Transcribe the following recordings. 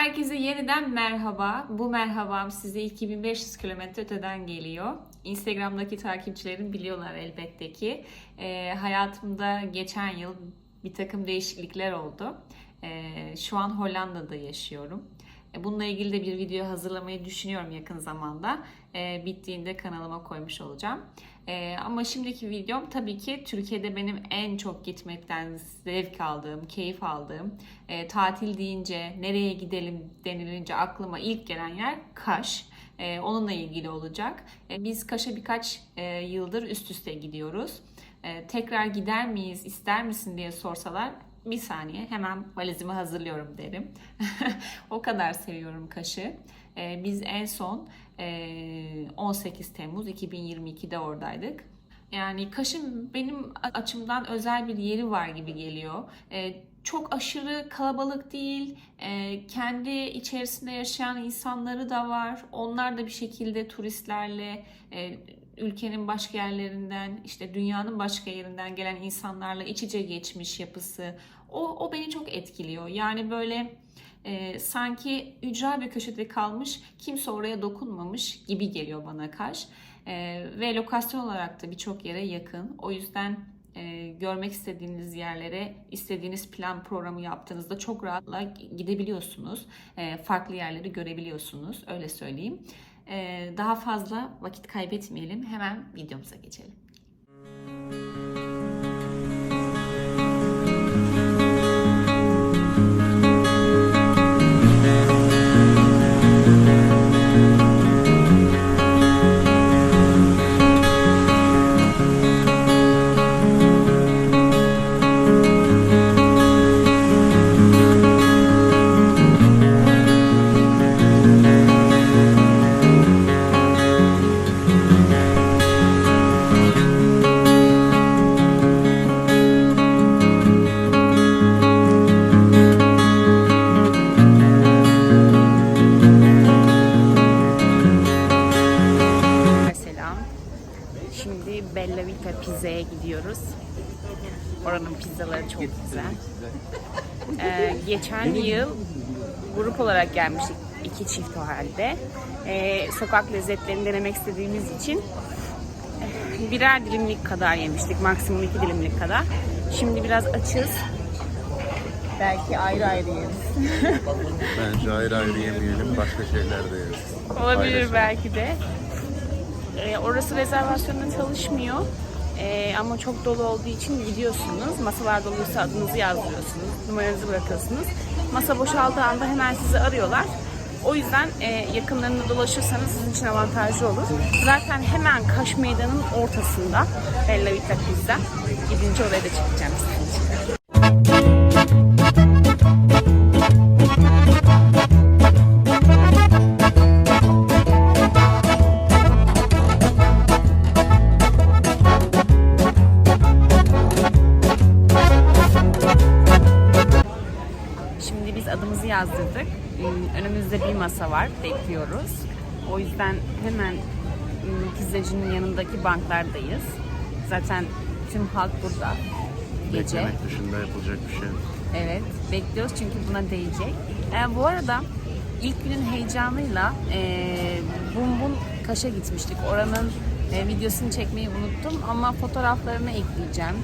Herkese yeniden merhaba. Bu merhabam size 2500 kilometre öteden geliyor. Instagram'daki takipçilerim biliyorlar elbette ki. Ee, hayatımda geçen yıl bir takım değişiklikler oldu. Ee, şu an Hollanda'da yaşıyorum. E, Bununla ilgili de bir video hazırlamayı düşünüyorum yakın zamanda. Ee, bittiğinde kanalıma koymuş olacağım. Ee, ama şimdiki videom tabii ki Türkiye'de benim en çok gitmekten zevk aldığım, keyif aldığım, e, tatil deyince, nereye gidelim denilince aklıma ilk gelen yer Kaş. E, onunla ilgili olacak. E, biz Kaş'a birkaç e, yıldır üst üste gidiyoruz. E, tekrar gider miyiz, ister misin diye sorsalar bir saniye hemen valizimi hazırlıyorum derim. o kadar seviyorum Kaş'ı. E, biz en son 18 Temmuz 2022'de oradaydık. Yani Kaş'ın benim açımdan özel bir yeri var gibi geliyor. E, çok aşırı kalabalık değil. E, kendi içerisinde yaşayan insanları da var. Onlar da bir şekilde turistlerle, e, ülkenin başka yerlerinden, işte dünyanın başka yerinden gelen insanlarla iç içe geçmiş yapısı. O, o beni çok etkiliyor. Yani böyle e, sanki ücra bir köşede kalmış, kimse oraya dokunmamış gibi geliyor bana Kaş. E, ve lokasyon olarak da birçok yere yakın. O yüzden e, görmek istediğiniz yerlere istediğiniz plan programı yaptığınızda çok rahatla gidebiliyorsunuz. E, farklı yerleri görebiliyorsunuz. Öyle söyleyeyim. E, daha fazla vakit kaybetmeyelim. Hemen videomuza geçelim. Çift o halde. Ee, sokak lezzetlerini denemek istediğimiz için eh, birer dilimlik kadar yemiştik. Maksimum iki dilimlik kadar. Şimdi biraz açız. Belki ayrı ayrı yeriz. Bence ayrı ayrı yemeyelim, başka şeyler de yeriz. Olabilir Paylaşalım. belki de. Ee, orası rezervasyonla çalışmıyor. Ee, ama çok dolu olduğu için gidiyorsunuz. Masalar doluysa adınızı yazdırıyorsunuz. Numaranızı bırakıyorsunuz. Masa boşaldığı anda hemen sizi arıyorlar. O yüzden e, yakınlarında dolaşırsanız sizin için avantajlı olur. Zaten hemen Kaş Meydanı'nın ortasında Bella Vita Pizza. Gidince oraya da çekeceğim sizin için. O yüzden hemen pizzacının yanındaki banklardayız. Zaten tüm halk burada. Gece. Beklemek dışında yapılacak bir şey. Evet, bekliyoruz çünkü buna değecek. Ee, bu arada ilk günün heyecanıyla e, Bum Bum Kaş'a gitmiştik. Oranın e, videosunu çekmeyi unuttum ama fotoğraflarını ekleyeceğim.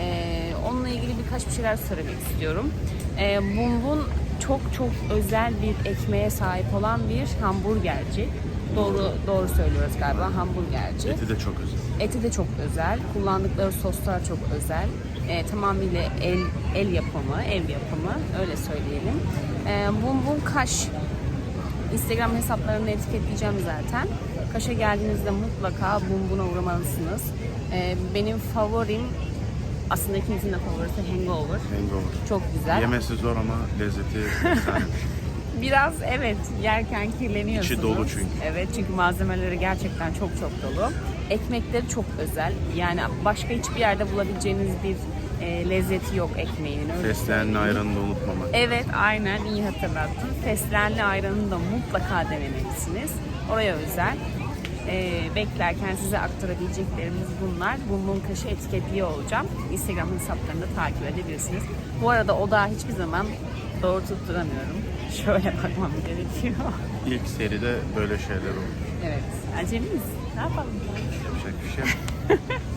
E, onunla ilgili birkaç bir şeyler söylemek istiyorum. E, Bum Bum çok çok özel bir ekmeğe sahip olan bir hamburgerci. Doğru doğru söylüyoruz galiba hamburgerci. Eti de çok özel. Eti de çok özel. Kullandıkları soslar çok özel. E, tamamıyla el el yapımı, ev yapımı öyle söyleyelim. E, Bum Bum Kaş Instagram hesaplarını etiketleyeceğim zaten. Kaş'a geldiğinizde mutlaka Bum Bum'a uğramalısınız. E, benim favorim aslında ikinizin de favorisi Hangover. Hangover. Çok güzel. Yemesi zor ama lezzeti efsane. Biraz evet yerken kirleniyorsunuz. İçi dolu çünkü. Evet çünkü malzemeleri gerçekten çok çok dolu. Ekmekleri çok özel. Yani başka hiçbir yerde bulabileceğiniz bir e, lezzeti yok ekmeğinin. öyle Fesleğenli ayranını da unutmamak. Evet aynen iyi hatırlattın. Fesleğenli ayranını da mutlaka denemelisiniz. Oraya özel. E, beklerken size aktarabileceklerimiz bunlar. Bum Kaşı etiketliyor olacağım. Instagram hesaplarını takip edebilirsiniz. Bu arada o da hiçbir zaman doğru tutturamıyorum. Şöyle bakmam gerekiyor. İlk seride böyle şeyler oldu. Evet. Acemiyiz. Ne yapalım? Yapacak bir şey yok.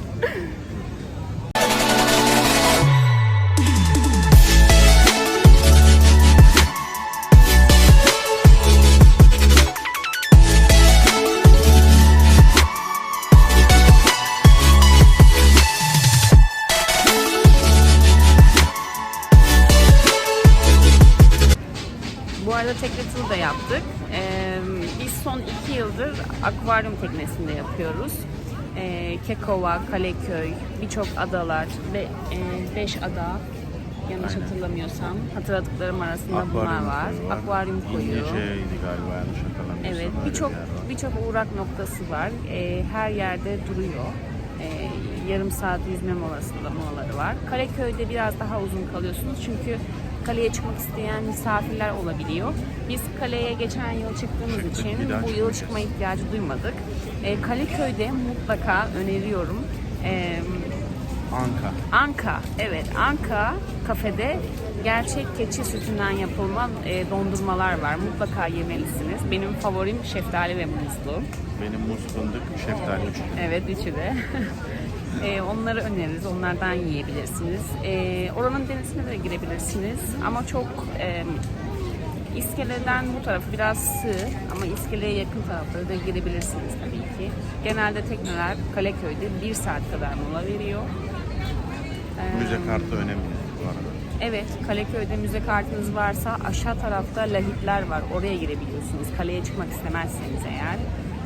teknesinde yapıyoruz. Ee, Kekova, Kaleköy, birçok adalar ve e, beş ada yanlış Aynen. hatırlamıyorsam hatırladıklarım arasında bunlar Akvaryum var. koyu var. Akvaryum koyu. İngilizceydi galiba yanlış hatırlamıyorsam. Evet, birçok bir var. birçok uğrak noktası var. Ee, her yerde duruyor. Ee, yarım saat yüzme molasında molaları var. Kaleköy'de biraz daha uzun kalıyorsunuz çünkü kaleye çıkmak isteyen misafirler olabiliyor. Biz kaleye geçen yıl çıktığımız Çıktık, için bu yıl çıkma ihtiyacı duymadık. Ee, Kaleköy'de mutlaka öneriyorum. Ee, Anka. Anka, evet Anka kafede gerçek keçi sütünden yapılma e, dondurmalar var. Mutlaka yemelisiniz. Benim favorim şeftali ve muzlu. Benim muz fındık, şeftali üçü. Evet üçü de. E, onları öneririz. Onlardan yiyebilirsiniz. E, oranın denizine de girebilirsiniz. Ama çok e, iskeleden bu tarafı biraz sığ ama iskeleye yakın taraflara da girebilirsiniz tabii ki. Genelde tekneler Kaleköy'de bir saat kadar mola veriyor. E, Müze kartı önemli bu arada. Evet, Kaleköy'de müze kartınız varsa aşağı tarafta lahitler var. Oraya girebiliyorsunuz. Kaleye çıkmak istemezseniz eğer.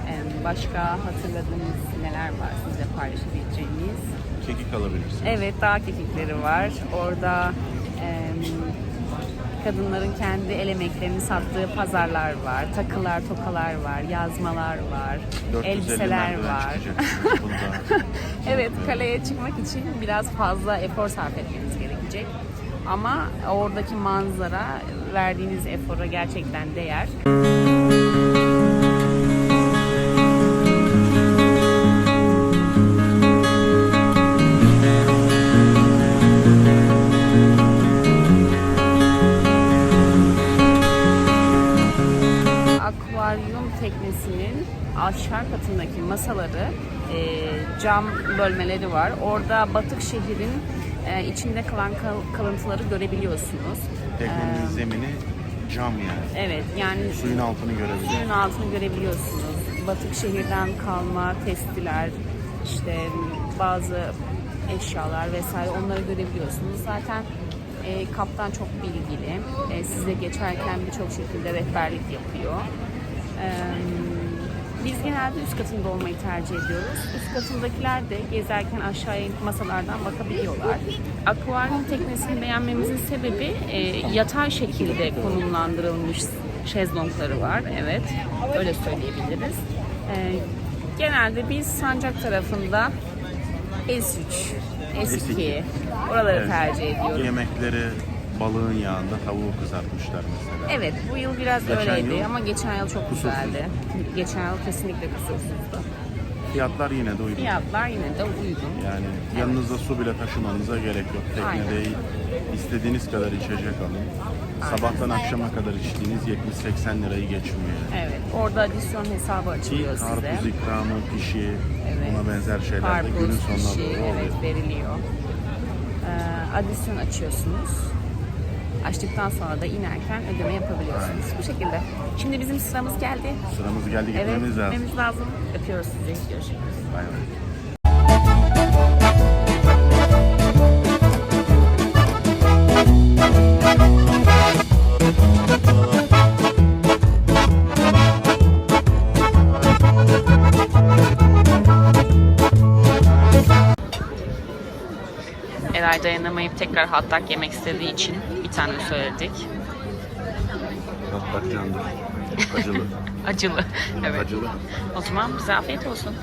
Ee, Başka hatırladığınız neler var size paylaşabileceğiniz? Kekik alabilirsin. Evet, dağ kekikleri var. Orada kadınların kendi el emeklerini sattığı pazarlar var. Takılar, tokalar var, yazmalar var, 450 elbiseler var. Evet, kaleye çıkmak için biraz fazla efor sarf etmeniz gerekecek. Ama oradaki manzara verdiğiniz efora gerçekten değer. Aşağı katındaki masaları e, cam bölmeleri var. Orada batık şehrin e, içinde kalan kal- kalıntıları görebiliyorsunuz. Teknenin zemini cam yani. Evet yani Suyun altını görebiliyorsun. suyun altını görebiliyorsunuz. Batık şehirden kalma testiler, işte bazı eşyalar vesaire onları görebiliyorsunuz. Zaten e, kaptan çok bilgili. E, size geçerken birçok şekilde rehberlik yapıyor. E, biz genelde üst katında olmayı tercih ediyoruz. Üst katındakiler de gezerken aşağıya inip masalardan bakabiliyorlar. Akvaryum teknesini beğenmemizin sebebi e, yatay şekilde konumlandırılmış şezlongları var. Evet, öyle söyleyebiliriz. E, genelde biz Sancak tarafında S3, S2, S2. oraları Evet. tercih ediyoruz. Yemekleri balığın yağında tavuğu kızartmışlar mesela. Evet, bu yıl biraz Geçen öyleydi yıl ama geçen yıl çok kusursuz. güzeldi. Geçen yıl kesinlikle kusursuzdu. Fiyatlar yine de uygun. Fiyatlar yine de uygun. Yani yanınızda su bile taşımanıza gerek yok. Teknede istediğiniz kadar içecek alın. Sabahtan akşama kadar içtiğiniz 70-80 lirayı geçmiyor. Evet, orada adisyon hesabı Ki açılıyor size. karpuz ikramı, pişi, Evet. buna benzer şeyler de günün Karpuz, sonuna pişi, doğru oluyor. evet veriliyor. Ee, adisyon açıyorsunuz. Açtıktan sonra da inerken ödeme yapabiliyorsunuz. Bu şekilde. Şimdi bizim sıramız geldi. Sıramız geldi Evet, gitmemiz lazım. gitmemiz lazım. Öpüyoruz sizi. Görüşürüz. Bay bay. Eray dayanamayıp tekrar hot dog yemek istediği için bir tane söyledik. Candır. Acılı. Acılı. Evet. Acılı. O zaman bize afiyet olsun.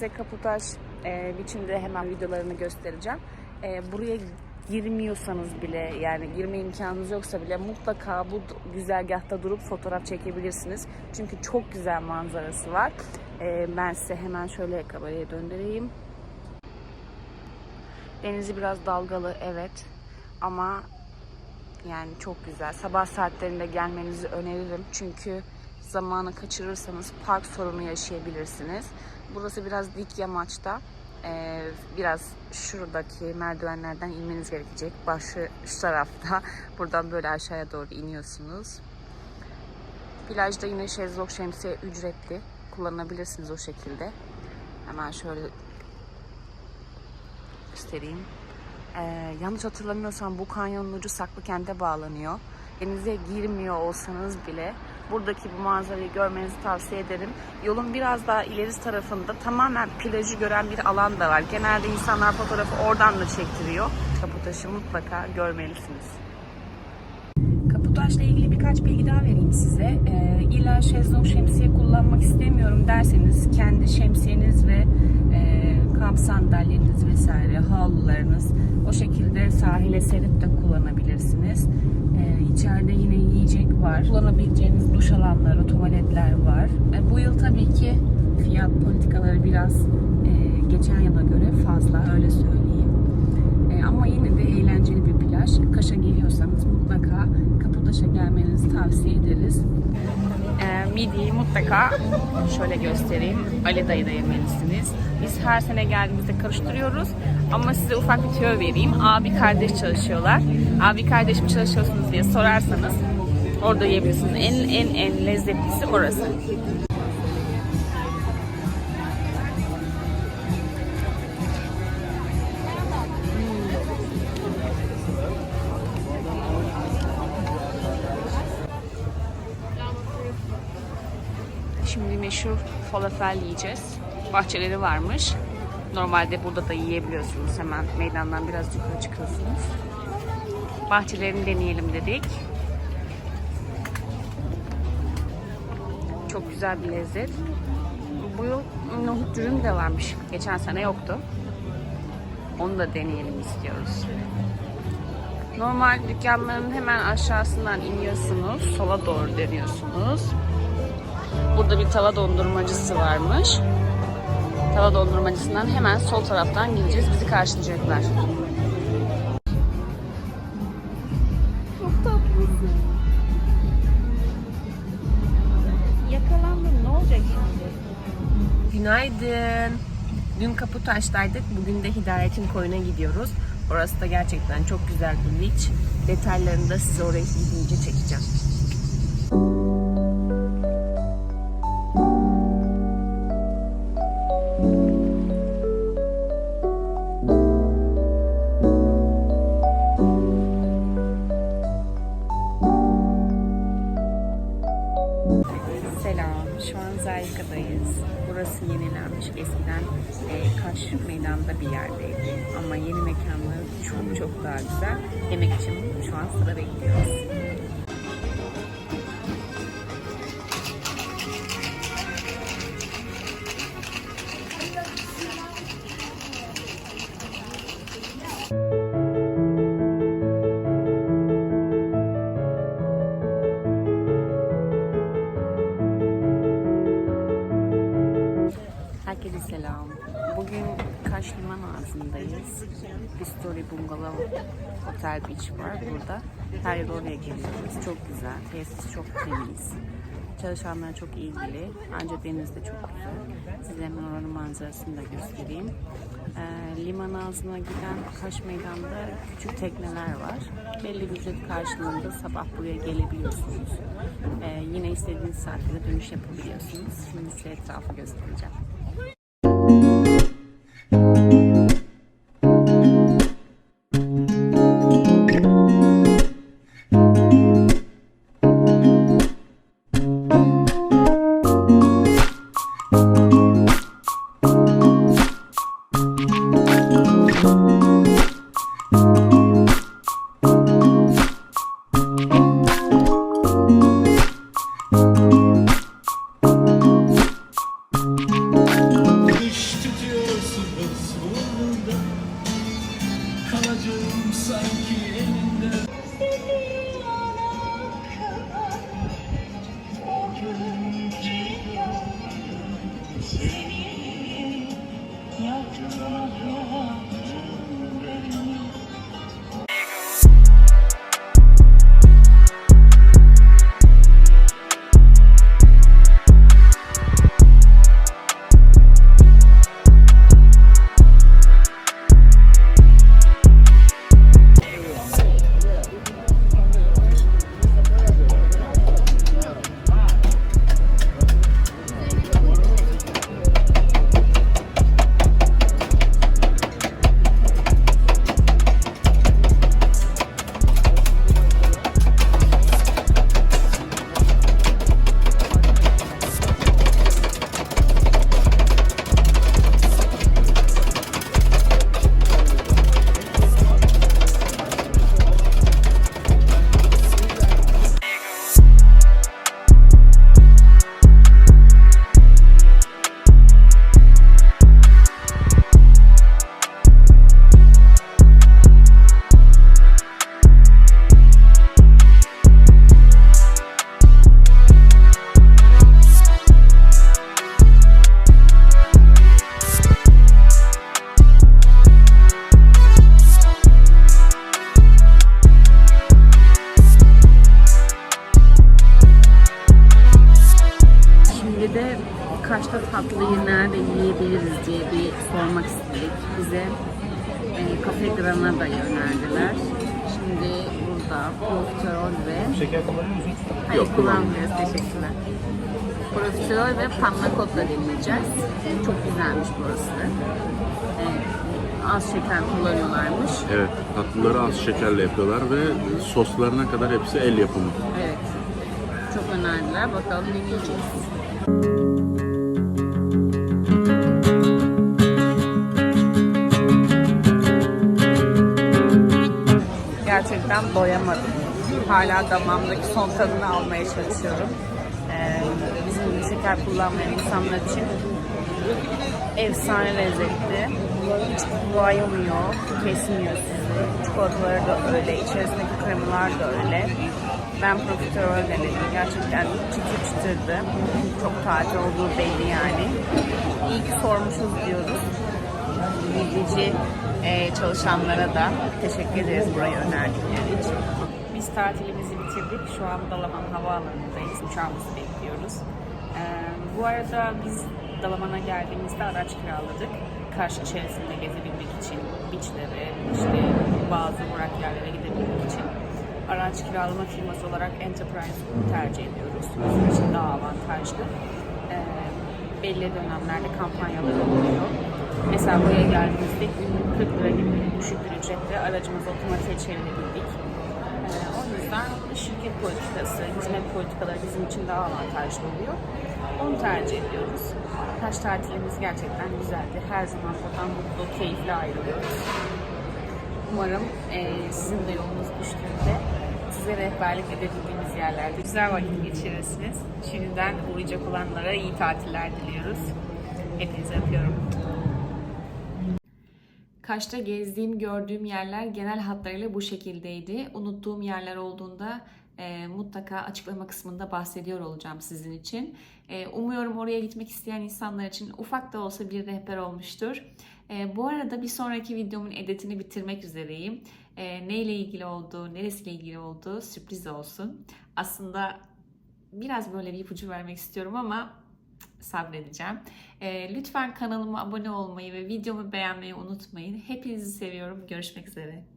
Kaputaş e, biçimde hemen videolarını göstereceğim. E, buraya girmiyorsanız bile yani girme imkanınız yoksa bile mutlaka bu güzergahta durup fotoğraf çekebilirsiniz. Çünkü çok güzel manzarası var. E, ben size hemen şöyle kameraya döndüreyim. Denizi biraz dalgalı evet ama yani çok güzel. Sabah saatlerinde gelmenizi öneririm. Çünkü zamanı kaçırırsanız park sorunu yaşayabilirsiniz. Burası biraz dik yamaçta. Ee, biraz şuradaki merdivenlerden inmeniz gerekecek. Başı şu tarafta. Buradan böyle aşağıya doğru iniyorsunuz. Plajda yine şezlong şemsiye ücretli. Kullanabilirsiniz o şekilde. Hemen şöyle göstereyim. Ee, yanlış hatırlamıyorsam bu kanyonun ucu Saklıkent'e bağlanıyor. Denize girmiyor olsanız bile buradaki bu manzarayı görmenizi tavsiye ederim. Yolun biraz daha ilerisi tarafında tamamen plajı gören bir alan da var. Genelde insanlar fotoğrafı oradan da çektiriyor. Kaputaş'ı mutlaka görmelisiniz. Kaputaş'la ilgili birkaç bilgi daha vereyim size. Ee, illa şezlong şemsiye kullanmak istemiyorum derseniz kendi şemsiyeniz ve e, kamp sandalyeniz vesaire havlularınız o şekilde sahile serip de kullanabilirsiniz. Ee, içeride yine yiyecek var. Kullanabileceğiniz duş alanları, tuvaletler var. E, bu yıl tabii ki fiyat politikaları biraz e, geçen yıla göre fazla öyle söyleyeyim. E, ama yine de eğlenceli bir plaj. Kaş'a geliyorsanız mutlaka Kaputaş'a gelmenizi tavsiye ederiz. Midyeyi mutlaka şöyle göstereyim. Ali dayıda yemelisiniz. Biz her sene geldiğimizde karıştırıyoruz. Ama size ufak bir tüyo vereyim. Abi kardeş çalışıyorlar. Abi kardeş mi çalışıyorsunuz diye sorarsanız orada yiyebilirsiniz. En en en lezzetlisi orası. Falafel yiyeceğiz. Bahçeleri varmış. Normalde burada da yiyebiliyorsunuz. Hemen meydandan biraz yukarı çıkıyorsunuz. Bahçelerini deneyelim dedik. Çok güzel bir lezzet. Bu yıl nohut dürüm de varmış. Geçen sene yoktu. Onu da deneyelim istiyoruz. Normal dükkanların hemen aşağısından iniyorsunuz. Sola doğru dönüyorsunuz. Burada bir tava dondurmacısı varmış. Tava dondurmacısından hemen sol taraftan gideceğiz. Bizi karşılayacaklar. Çok tatlısın. Yakalandın. Ne olacak şimdi? Günaydın. Dün Kaputaş'taydık. Bugün de Hidayet'in koyuna gidiyoruz. Orası da gerçekten çok güzel bir beach. Detaylarını da size oraya gidince çekeceğim. Meydanda bir yerdeydi. Ama yeni mekanları çok çok daha güzel. Yemek için şu an sıra bekliyoruz. Geliyoruz. Çok güzel. Tesis çok temiz. Çalışanlar çok ilgili. Ancak deniz de çok güzel. Size hemen oranın manzarasını da göstereyim. Ee, liman ağzına giden Kaş Meydan'da küçük tekneler var. Belli bir ücret karşılığında sabah buraya gelebiliyorsunuz. Ee, yine istediğiniz saatte de dönüş yapabiliyorsunuz. Şimdi size etrafı göstereceğim. Cafe Granada'yı önerdiler. Şimdi burada profiterol ve... Şeker kullanıyor musunuz? Hayır kullanmıyoruz. Teşekkürler. Profiterol ve panna cotta deneyeceğiz. Çok güzelmiş burası. E, az şeker kullanıyorlarmış. Evet, tatlıları az şekerle yapıyorlar ve soslarına kadar hepsi el yapımı. Evet. Çok önerdiler. Bakalım deneyeceğiz. Gerçekten doyamadım. Hala damağımdaki son tadını almaya çalışıyorum. Ee, bizim gibi şeker kullanmayan insanlar için efsane lezzetli. Hiç bayılmıyor, kesmiyor sizi. Çikolataları da öyle, içerisindeki kremalar da öyle. Ben profiterol denedim. Gerçekten çıtır çıtırdı. Çok taze olduğu belli yani. İyi ki sormuşuz diyoruz. Bilgici e, çalışanlara da teşekkür ederiz burayı önerdikleri için. Biz tatilimizi bitirdik. Şu an Dalaman Havaalanı'ndayız. Uçağımızı bekliyoruz. Ee, bu arada biz Dalaman'a geldiğimizde araç kiraladık. Karşı içerisinde gezebilmek için, beachlere, işte bazı uğrak yerlere gidebilmek için. Araç kiralama firması olarak Enterprise tercih ediyoruz. Bizim için daha avantajlı. Ee, belli dönemlerde kampanyalar oluyor. Mesela buraya geldiğimizde günlük 40 lira gibi düşük bir ücretle aracımızı otomatiğe çevirebildik. Ee, o yüzden şirket politikası, hizmet politikaları bizim için daha avantajlı oluyor. Onu tercih ediyoruz. Kaş tatilimiz gerçekten güzeldi. Her zaman buradan mutlu, keyifli ayrılıyoruz. Umarım e, sizin de yolunuz düştüğünde size rehberlik edebildiğimiz yerlerde güzel vakit geçirirsiniz. Şimdiden uğrayacak olanlara iyi tatiller diliyoruz. Hepinizi öpüyorum. Kaş'ta gezdiğim, gördüğüm yerler genel hatlarıyla bu şekildeydi. Unuttuğum yerler olduğunda e, mutlaka açıklama kısmında bahsediyor olacağım sizin için. E, umuyorum oraya gitmek isteyen insanlar için ufak da olsa bir rehber olmuştur. E, bu arada bir sonraki videomun editini bitirmek üzereyim. E, neyle ilgili olduğu, neresiyle ilgili olduğu sürpriz olsun. Aslında biraz böyle bir ipucu vermek istiyorum ama sabredeceğim. Ee, lütfen kanalıma abone olmayı ve videomu beğenmeyi unutmayın. Hepinizi seviyorum. Görüşmek üzere.